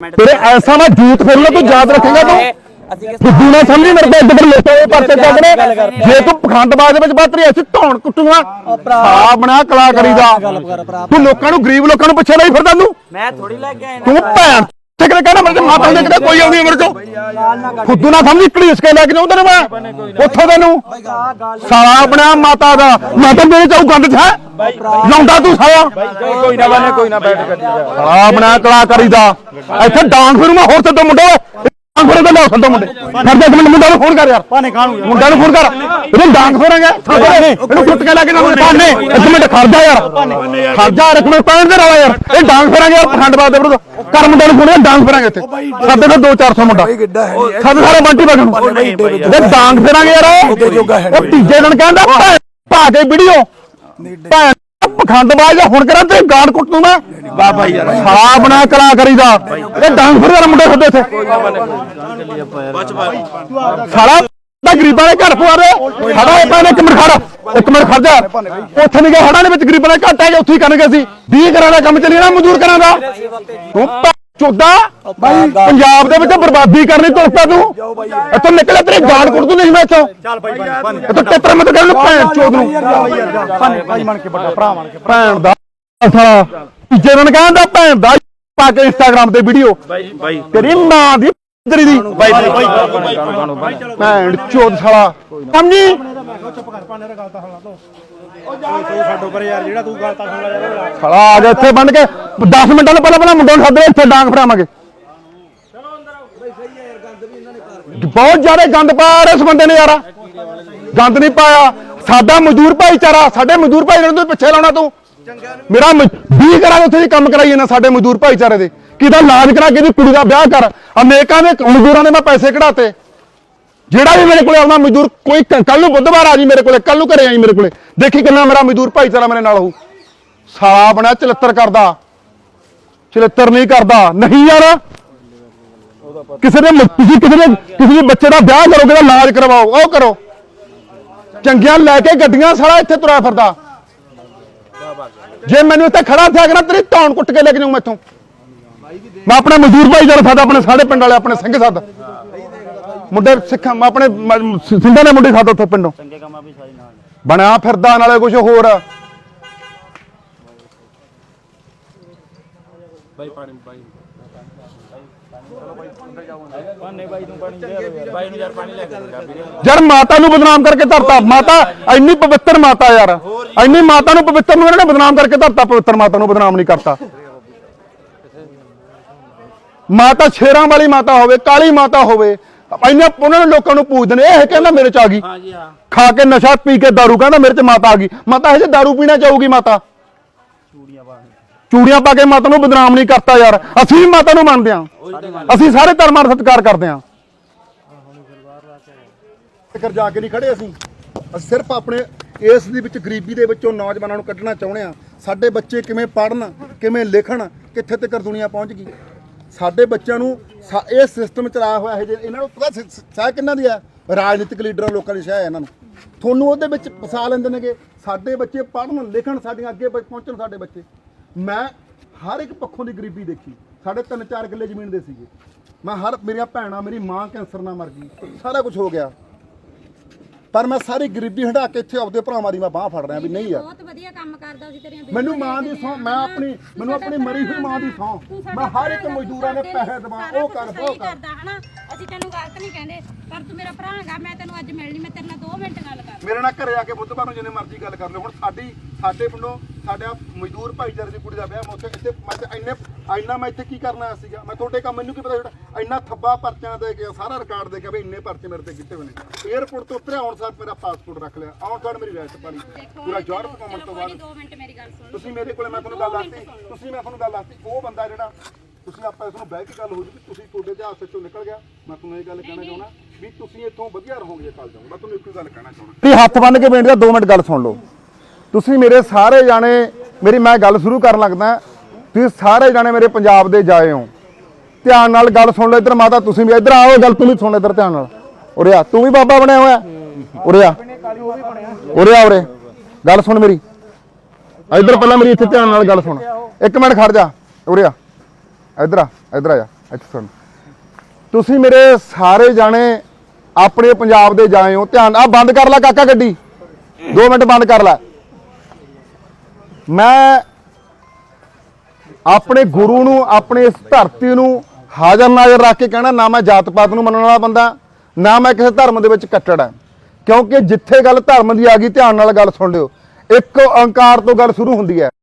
ਤੇਰੇ ਐਸਾ ਮੈਂ ਜੂਤ ਫਿਰ ਤੂੰ ਯਾਦ ਰੱਖੇਗਾ ਤੂੰ। ਅਸੀਂ ਕਿਸ ਫੁੱਦੂ ਨਾ ਸਮਝੀ ਮੇਰੇ ਕੋਲ ਇੱਧਰ ਲੋਕਾਂ ਦੇ ਪਰਚੇ ਚੱਕਣੇ ਜੇ ਤੂੰ ਪਖੰਡਬਾਜ਼ ਦੇ ਵਿੱਚ ਬਾਤਰੀ ਐਸੀ ਧੌਣ ਕੁੱਟੂਗਾ। ਸਾਹ ਬਣਾ ਕਲਾ ਕਰੀਦਾ। ਤੂੰ ਲੋਕਾਂ ਨੂੰ ਗਰੀਬ ਲੋਕਾਂ ਨੂੰ ਪਿੱਛੇ ਲਈ ਫਿਰਦਾ ਤੂੰ। ਮੈਂ ਥੋੜੀ ਲੈ ਕੇ ਆਇਆ ਤੂੰ ਭੈਣ ਟਿਕਰੇ ਕਹਿੰਦਾ ਮੇਰੇ ਮਾਤਾ ਦੇ ਕਿਤੇ ਕੋਈ ਆਉਂਦੀ ਉਮਰ ਚੋਂ। ਫੁੱਦੂ ਨਾ ਸਮਝੀ ਕੜੀਸ ਕੇ ਲੈ ਕੇ ਜਾਉਂਦਾ ਮੈਂ। ਉੱਥੋਂ ਤੈਨੂੰ। ਸਾਲਾ ਬਣਾ ਮਾਤਾ ਦਾ। ਮਾਤਾ ਮੇਰੇ ਚਾਉ ਗੰਦ ਥਾ। ਲਾਉਂਦਾ ਤੂੰ ਸਾਲਾ। ਕੋਈ ਨਾ ਬਣੇ ਕੋਈ ਨਾ ਬੈਠ ਗੱਡੀ ਸਾਲਾ ਬਣਾ ਕਲਾਕਾਰੀ ਦਾ। ਇੱਥੇ ਡਾਂਸ ਫਿਰੂ ਮੈਂ ਹੋਰ ਤੇ ਮੁੰਡੇ ਫਿਰੂ ਤੇ ਲਾਉ ਸੰਦੋ ਮੁੰਡੇ ਕਰਦੇ ਇੱਕ ਮਿੰਟ ਮੁੰਡਾ ਨੂੰ ਫੋਨ ਕਰ ਯਾਰ। ਪਾਣੇ ਕਾਣੂ ਮੁੰਡਾ ਨੂੰ ਫੋਨ ਕਰ। ਇਹਨੂੰ ਡਾਂਗ ਫੇਰਾਂਗੇ। ਇਹਨੂੰ ਕੁੱਟ ਕੇ ਲੈ ਕੇ ਜਾਵਾਂਗੇ। ਪਾਣੇ ਇੱਕ ਮਿੰਟ ਖੜ ਜਾ ਯਾਰ। ਜਾ ਇੱਕ ਮਿੰਟ ਪੈਣ ਦੇ ਰਵਾ ਯਾਰ। ਇਹ ਡਾਂਗ ਫੇਰਾਂਗੇ ਯਾਰ ਪਖੰਡਬਾਜ਼ ਦੇ ਵਿਰੁੱਧ। ਕਰ ਮੁੰਡੇ ਨੂੰ ਫੋਨ ਡਾਂਗ ਫੇਰਾਂਗੇ ਇੱਥੇ। ਸਾਡੇ ਤੋਂ 2-400 ਮੁੰਡਾ। ਸਾਡੇ ਸਾਰੇ ਬੰਟੀ ਬਗਨ ਨੂੰ। ਇਹ ਡਾਂਗ ਫੇਰਾਂਗੇ ਯਾਰ। ਉਹ ਤੀਜੇ ਦਿਨ ਕਹਿੰਦਾ ਭੈਣ ਪਾ ਕੇ ਵੀਡੀਓ। ਭੈਣ ਪਖੰਡਬਾਜ਼ ਦਾ ਹੁਣ ਕਰਾਂ ਤੇ ਗਾਂਡ ਕੁੱਟ ਦੂੰ ਮੈਂ। ਬਾਬਾ ਯਾਰ ਸਾਲਾ ਬਣਾ ਕਲਾ ਕਰੀਦਾ। ਇਹ ਡਾਂਗ ਫਿਰ ਮੁੰਡੇ ਤੁਹਾਡੇ ਇੱਥੇ। ਸਾਲਾ ਦਾ ਗਰੀਬਾਂ ਦੇ ਘਰ ਪਵਾ ਦੇ ਸਾਡਾ ਇਹ ਪੈਣੇ ਇੱਕ ਮਿੰਟ ਖੜ ਇੱਕ ਮਿੰਟ ਖੜ ਜਾ ਉੱਥੇ ਨਹੀਂ ਗਏ ਹੜਾਂ ਦੇ ਵਿੱਚ ਗਰੀਬਾਂ ਦੇ ਘਾਟਾ ਹੈ ਉੱਥੇ ਹੀ ਕਰਨਗੇ ਅਸੀਂ 20 ਘਰਾਂ ਦਾ ਕੰਮ ਚੱਲੀ ਨਾ ਮਜ਼ਦੂਰ ਕਰਾਂ ਦਾ ਤੂੰ ਭੈ- ਚੋਦਾ ਬਾਈ ਪੰਜਾਬ ਦੇ ਵਿੱਚ ਬਰਬਾਦੀ ਕਰਨੀ ਤੁਰਪਾ ਤੂੰ ਇੱਥੋਂ ਨਿਕਲੇ ਤੇਰੇ ਗਾਲ ਕੁੱਟ ਦੂੰ ਨਹੀਂ ਮੈਂ ਇੱਥੋਂ ਚੱਲ ਇੱਥੋਂ ਟੇਤਰ ਮਤ ਕਰਨ ਭੈਣ ਚੋਦ ਨੂੰ ਭਾਈ ਭਾਈ ਬਣ ਕੇ ਵੱਡਾ ਭਰਾ ਬਣ ਕੇ ਭੈਣ ਦਾ ਸਾਲਾ ਤੀਜੇ ਦਿਨ ਕਹਿੰਦਾ ਭੈਣ ਦਾ ਪਾ ਕੇ ਇੰਸਟਾਗ੍ਰਾਮ ਤੇ ਵੀਡੀਓ ਭਾਈ ਭਾਈ ਤੇਰੀ ਮਾਂ ਦੀ ਤੇਰੀ ਦੀ। ਭਾਈ ਭਾਈ ਕਾਣੂ ਭਾਈ ਭੈਣ ਚੋਦ ਸਾਲਾ। ਸਮਝੀ? ਚੁੱਪ ਕਰ ਪਾਣੇ ਦਾ ਗੱਲ ਤਾਂ ਸੁਣਾ ਤੋ ਉਹ ਛੱਡੋ ਪਰ ਯਾਰ ਜਿਹੜਾ ਤੂੰ ਗੱਲ ਤਾਂ ਸੁਣ ਲੈ ਯਾਰ ਸਾਲਾ ਆ ਜਾ ਇੱਥੇ ਬੰਨ ਕੇ। 10 ਮਿੰਟਾਂ ਨੂੰ ਪਹਿਲਾਂ ਪਹਿਲਾਂ ਮੁੰਡਿਆਂ ਨੂੰ ਸੱਦੇ ਇੱਥੇ ਡਾਂਗ ਫੜਾਵਾਂਗੇ। ਬਹੁਤ ਜ਼ਿਆਦਾ ਗੰਦ ਪਾਇਆ ਯਾਰ ਇਸ ਬੰਦੇ ਨੇ ਯਾਰ। ਗੰਦ ਨਹੀਂ ਪਾਇਆ। ਸਾਡਾ ਮਜ਼ਦੂਰ ਭਾਈਚਾਰਾ ਸਾਡੇ ਮਜ਼ਦੂਰ ਭਾਈਚਾਰੇ ਨੂੰ ਪਿੱਛੇ ਲਾਉਣਾ ਤੂੰ। ਮੇਰਾ 20 ਕਰਾਂ ਉੱਥੇ ਦੀ ਕੰਮ ਕਰਾਈ ਨਾ ਸਾਡੇ ਮਜ਼ਦੂਰ ਭਾਈਚਾਰੇ ਦੇ। ਕਿਹਦਾ ਇਲਾਜ ਕਰਾ ਕਿਹਦੀ ਕੁੜੀ ਦਾ ਵਿਆਹ ਕਰ। ਅਮਰੀਕਾ ਦੇ ਮਜ਼ਦੂਰਾਂ ਨੇ ਮੈਂ ਪੈਸੇ ਕਢਾਤੇ। ਜਿਹੜਾ ਵੀ ਮੇਰੇ ਕੋਲੇ ਆਉਂਦਾ ਮਜ਼ਦੂਰ ਕੋਈ ਕੱਲ ਨੂੰ ਬੁੱਧਵਾਰ ਆ ਜੀ ਮੇਰੇ ਕੋਲੇ ਕੱਲ ਨੂੰ ਘਰੇ ਆਈ ਮੇਰੇ ਕੋਲੇ। ਦੇਖੀ ਕਿੰਨਾ ਮੇਰਾ ਮਜ਼ਦੂਰ ਭਾਈਚਾਰਾ ਮੇਰੇ ਨਾਲ ਹੋਊ। ਸਾਲਾ ਬਣਾ ਚਲੱਤਰ ਕਰਦਾ। ਚਲੱਤਰ ਨਹੀਂ ਕਰਦਾ। ਨਹੀਂ ਯਾਰ। ਕਿਸੇ ਦੇ ਤੁਸੀਂ ਕਿਸੇ ਦੇ ਕਿਸੇ ਦੇ ਬੱਚੇ ਦਾ ਵਿਆਹ ਕਰੋ ਕਿਹਦਾ ਇਲਾਜ ਕਰਵਾਓ, ਉਹ ਕਰੋ। ਚੰਗੀਆਂ ਲੈ ਕੇ ਗੱਡੀਆਂ ਸਾਲਾ ਇੱਥੇ ਤੁਰਿਆ ਫਿਰਦਾ। ਜੇ ਮੈਨੂੰ ਇੱਥੇ ਖੜਾ ਥਿਆ ਕਰਾਂ ਤੇਰੀ ਧੌਣ ਕੁੱਟ ਕੇ ਲੈ ਕੇ ਜਾਊਂ ਮੈਥੋਂ। ਮੈਂ ਆਪਣੇ ਮਜ਼ਦੂਰ ਭਾਈਚਾਰਾ ਸਾਡਾ ਆਪਣੇ ਸਾਡੇ ਪਿੰਡ ਵਾਲੇ ਆਪਣੇ ਸਿੰਘ ਸੱਦ ਮੁੰਡੇ ਸਿੱਖਾਂ ਮੈਂ ਆਪਣੇ ਮ- ਸ- ਸਿੰਘਾਂ ਦੇ ਮੁੰਡੇ ਸੱਦ ਉੱਥੇ ਪਿੰਡੋਂ। ਚੰਗੇ ਕੰਮਾਂ ਵੀ ਸਾਰੀ ਨਾਲ। ਬਣਿਆ ਫਿਰਦਾ ਨਾਲੇ ਕੁਝ ਹੋਰ ਪਾਣੇ ਬਾਈ ਨੂੰ ਪਾਣੀ ਦੇ ਬਾਈ। ਨੂੰ ਯਾਰ ਪਾਣੀ ਲੈ ਕੇ ਦੇ ਵੀਰੇ ਯਾਰ ਮਾਤਾ ਨੂੰ ਬਦਨਾਮ ਕਰਕੇ ਧਰਤਾ ਮਾਤਾ ਇੰਨੀ ਪਵਿੱਤਰ ਮਾਤਾ ਯਾਰ ਇੰਨੀ ਮਾਤਾ ਨੂੰ ਪਵਿੱਤਰ ਨੂੰ ਇਹਨਾਂ ਨੇ ਬਦਨਾਮ ਕਰਕੇ ਧਰਤਾ ਪਵਿੱਤਰ ਮਾਤਾ ਨੂੰ ਬਦਨਾਮ ਨਹੀਂ ਕਰਤਾ ਮਾਤਾ ਸ਼ੇਰਾਂ ਵਾਲੀ ਮਾਤਾ ਹੋਵੇ ਕਾਲੀ ਮਾਤਾ ਹੋਵੇ ਇੰਨੇ ਉਹਨਾਂ ਨੇ ਲੋਕਾਂ ਨੂੰ ਪੂਜਦੇ ਨੇ ਇਹ ਕਹਿੰਦਾ ਮੇਰੇ ਚ ਆ ਗਈ ਹਾਂ ਜੀ ਹਾਂ ਖਾ ਕੇ ਨਸ਼ਾ ਪੀ ਕੇ दारू ਕਹਿੰਦਾ ਮੇਰੇ ਚ ਮਾਤਾ ਆ ਗਈ ਮਾਤਾ ਇਹ ਜੇ दारू ਪੀਣਾ ਚਾਹੂਗੀ ਮਾਤਾ ਚੂੜੀਆਂ ਪਾ ਚੂੜੀਆਂ ਪਾ ਕੇ ਮਾਤਾ ਨੂੰ ਬਦਨਾਮ ਨਹੀਂ ਕਰਤਾ ਯਾਰ। ਅਸੀਂ ਵੀ ਮਾਤਾ ਨੂੰ ਮੰਨਦੇ ਹਾਂ। ਅਸੀਂ ਸਾਰੇ ਧਰਮਾਂ ਦਾ ਸਤਿਕਾਰ ਕਰਦੇ ਹਾਂ। ਕਰ ਜਾ ਕੇ ਨਹੀਂ ਖੜੇ ਅਸੀਂ। ਅਸੀਂ ਸਿਰਫ ਆਪਣੇ ਇਸ ਦੇ ਵਿੱਚ ਗਰੀਬੀ ਦੇ ਵਿੱਚੋਂ ਨੌਜਵਾਨਾਂ ਨੂੰ ਕੱਢਣਾ ਚਾਹੁੰਦੇ ਆ ਸਾਡੇ ਬੱਚੇ ਕਿਵੇਂ ਪੜਨ ਕਿਵੇਂ ਲਿਖਣ ਕਿੱਥੇ ਤੱਕ ਦੁਨੀਆ ਪਹੁੰਚ ਗਈ? ਸਾਡੇ ਬੱਚਿਆਂ ਨੂੰ ਸਾ- ਇਹ ਸਿਸਟਮ ਚਲਾਇਆ ਹੋਇਆ ਹੈ ਜੇ ਇਹਨਾਂ ਨੂੰ ਪਤਾ ਸਾਹ ਕਿੰਨਾ ਦੀ ਹੈ? ਰਾਜਨੀਤਿਕ ਲੀਡਰਾਂ ਲੋਕਾਂ ਦੀ ਸ਼ਾਹ ਹੈ ਇਹਨਾਂ ਨੂੰ। ਤੁਹਾਨੂੰ ਉਹਦੇ ਵਿੱਚ ਫਸਾ ਲੈਂਦੇ ਨੇਗੇ। ਸਾਡੇ ਬੱਚੇ ਪੜਨ ਲਿਖਣ ਸਾਡੀਆਂ ਅੱਗੇ ਪਹੁੰਚਣ ਸਾਡੇ ਬੱਚੇ। ਮੈਂ ਹਰ ਇੱਕ ਪੱਖੋਂ ਦੀ ਗਰੀਬੀ ਦੇਖੀ। ਸਾਡੇ ਤਿੰਨ ਚਾਰ ਕਿੱਲੇ ਜ਼ਮੀਨ ਦੇ ਸੀਗੇ। ਮੈਂ ਹਰ ਮੇਰੀਆਂ ਭੈਣਾਂ ਮੇਰੀ ਮਾਂ ਕੈਂਸਰ ਨਾਲ ਮਰ ਗਈ। ਸਾਰਾ ਕੁਝ ਹੋ ਗਿਆ। ਪਰ ਮੈਂ ਸਾਰੀ ਗਰੀਬੀ ਹਟਾ ਕੇ ਇੱਥੇ ਆਪਦੇ ਭਰਾਵਾਂ ਦੀ ਮੈਂ ਬਾਹ ਫੜ ਰਿਹਾ ਵੀ ਨਹੀਂ ਯਾਰ ਬਹੁਤ ਵਧੀਆ ਕੰਮ ਕਰਦਾ ਸੀ ਤੇਰੀਆਂ ਮੈਨੂੰ ਮਾਂ ਦੀ ਸਹੁੰ ਮੈਂ ਆਪਣੀ ਮੈਨੂੰ ਆਪਣੀ ਮਰੀ ਹੋਈ ਮਾਂ ਦੀ ਸਹੁੰ ਮੈਂ ਹਰ ਇੱਕ ਮਜ਼ਦੂਰਾਂ ਦੇ ਪੈਸੇ ਦਵਾ ਉਹ ਕਰ ਉਹ ਕਰ। ਕਰਦਾ ਹਨਾ? ਅਸੀਂ ਤੈਨੂੰ ਗਲਤ ਨਹੀਂ ਕਹਿੰਦੇ ਪਰ ਤੂੰ ਮੇਰਾ ਭਰਾ ਹੈਗਾ ਮੈਂ ਤੈਨੂੰ ਅੱਜ ਮਿਲਣੀ ਮੈਂ ਤੇਰੇ ਨਾਲ 2 ਮਿੰਟ ਗੱਲ ਕਰ ਮੇਰੇ ਨਾਲ ਘਰੇ ਆ ਕੇ ਬੁੱਧਵਾਰ ਨੂੰ ਜਿੰਨੇ ਮਰਜ਼ੀ ਗੱਲ ਕਰ ਲਓ। ਹੁਣ ਸਾਡੀ ਸਾਡੇ ਪਿੰਡੋਂ ਸਾਡਾ ਮਜ਼ਦੂਰ ਭਾਈਚਾਰੇ ਦੀ ਕੁੜੀ ਦਾ ਵਿਆਹ ਮੈਂ ਉੱਥੇ ਇੱਥੇ ਮੈਂ ਤੇ ਇੰਨੇ ਇੰਨਾ ਮੈਂ ਇੱਥੇ ਕੀ ਕਰਨਾ ਸੀਗਾ? ਮੈਂ ਤੁਹਾਡੇ ਕੰਮ ਮੈਨੂੰ ਕੀ ਪਤਾ ਜਿਹੜਾ ਇੰਨਾ ਥੱਬਾ ਪਰਚਿਆਂ ਦੇ ਕੇ ਸਾਰਾ ਰਿਕਾਰਡ ਦੇ ਕੇ ਵੀ ਇੰਨੇ ਪਰਚੇ ਮੇਰੇ ਤੇ ਕੀਤੇ ਹੋਏ ਨੇ। ਤੋਂ ਉਤਰਿਆ ਆਉਣ ਸਾਰ ਮੇਰਾ ਪਾਸਪੋਰਟ ਰੱਖ ਲਿਆ। ਆਉਣ ਸਾਰ ਮੇਰੀ ਵੈਸਟ ਪਾਲੀ। ਪੂਰਾ ਯੂਰਪ ਘੁੰਮਣ ਤੋਂ ਬਾਅਦ 2 ਮਿੰਟ ਮੇਰੀ ਗੱਲ ਸੁਣ। ਤੁਸੀਂ ਮੇਰੇ ਕੋਲੇ ਮੈਂ ਤੁਹਾਨੂੰ ਗੱਲ ਦੱਸਤੀ ਤੁਸੀਂ ਮੈਂ ਤੁਹਾਨੂੰ ਗੱਲ ਦੱਸਤੀ ਉਹ ਬੰਦਾ ਜਿਹੜਾ ਤੁਸੀਂ ਆਪਾਂ ਇਸ ਨੂੰ ਬਹਿ ਕੇ ਗੱਲ ਹੋ ਜੂਗੀ ਤੁਸੀਂ ਤੁਹਾਡੇ ਤੇ ਹੱਥ ਚੋਂ ਨਿਕਲ ਗਿਆ। ਮੈਂ ਤੁਹਾਨੂੰ ਇਹ ਗੱਲ ਕਹਿਣਾ ਚਾਹੁੰਦਾ ਵੀ ਤੁਸੀਂ ਇੱਥੋਂ ਵਧੀਆ ਰਹੋਗੇ ਕੱਲ ਜਾਊਂ ਮੈਂ ਤੁਹਾਨੂੰ ਇੱਕੋ ਗੱਲ ਕਹਿਣਾ ਚਾਹੁੰਦਾ। ਤੁਸੀਂ ਹੱਥ ਬੰਨ ਕੇ ਬੇਨਤੀ ਦਾ 2 ਮਿੰਟ ਗੱਲ ਸੁਣ ਲਓ। ਤੁਸੀਂ ਮੇਰੇ ਸਾਰੇ ਜਾਣੇ ਮੇਰੀ ਮੈਂ ਗੱਲ ਸ਼ੁਰੂ ਕਰਨ ਲੱਗਦਾ ਤੁਸੀਂ ਸਾਰੇ ਜਾਣੇ ਮੇਰੇ ਪੰਜਾਬ ਦੇ ਜਾਏ ਹੋ। ਧਿਆਨ ਨਾਲ ਗੱਲ ਸੁਣ ਲਓ ਇੱਧਰ ਮਾਤਾ ਤੁਸੀਂ ਵੀ ਇੱਧਰ ਆਓ ਗੱਲ ਤੂੰ ਵੀ ਸੁਣ ਇੱਧਰ ਧਿਆਨ ਨਾਲ। ਉਰੇ ਆ ਤੂੰ ਵੀ ਬਾਬਾ ਬਣਿਆ ਹੋਇਆ। ਉਰੇ ਆ। ਉਰੇ ਆ ਉਰੇ। ਗੱਲ ਸੁਣ ਮੇਰੀ। ਇੱਧਰ ਪਹਿਲਾਂ ਮੇਰੀ ਇੱਥੇ ਧਿਆਨ ਨਾਲ ਗੱਲ ਸੁਣ। ਇੱਕ ਮਿੰਟ ਖੜ ਜਾ। ਉਰੇ ਆ। ਇੱਧਰ ਆ ਇੱਧਰ ਆ ਜਾ, ਇੱਥੇ ਸੁਣ। ਤੁਸੀਂ ਮੇਰੇ ਸਾਰੇ ਜਾਣੇ ਆਪਣੇ ਪੰਜਾਬ ਦੇ ਜਾਏ ਹੋ, ਧਿਆਨ ਆ ਬੰਦ ਕਰ ਲੈ ਕਾਕਾ ਗੱਡੀ। 2 ਮਿੰਟ ਬੰਦ ਕਰ ਲੈ। ਮੈਂ ਆਪਣੇ ਗੁਰੂ ਨੂੰ, ਆਪਣੇ ਇਸ ਧਰਤੀ ਨੂੰ ਹਾਜ਼ਰ ਨਾਜ਼ਰ ਰੱਖ ਕੇ ਕਹਿਣਾ, ਨਾ ਮੈਂ ਜਾਤ ਪਾਤ ਨੂੰ ਮੰਨਣ ਵਾਲਾ ਬੰਦਾ, ਨਾ ਮੈਂ ਕਿਸੇ ਧਰਮ ਦੇ ਵਿੱਚ ਕੱਟੜ ਹਾਂ। ਕਿਉਂਕਿ ਜਿੱਥੇ ਗੱਲ ਧਰਮ ਦੀ ਆ ਗਈ, ਧਿਆਨ ਨਾਲ ਗੱਲ ਸੁਣ ਲਿਓ। ਇੱਕ ਓੰਕਾਰ ਤੋਂ ਗੱਲ ਸ਼ੁਰੂ ਹੁੰਦੀ ਹੈ।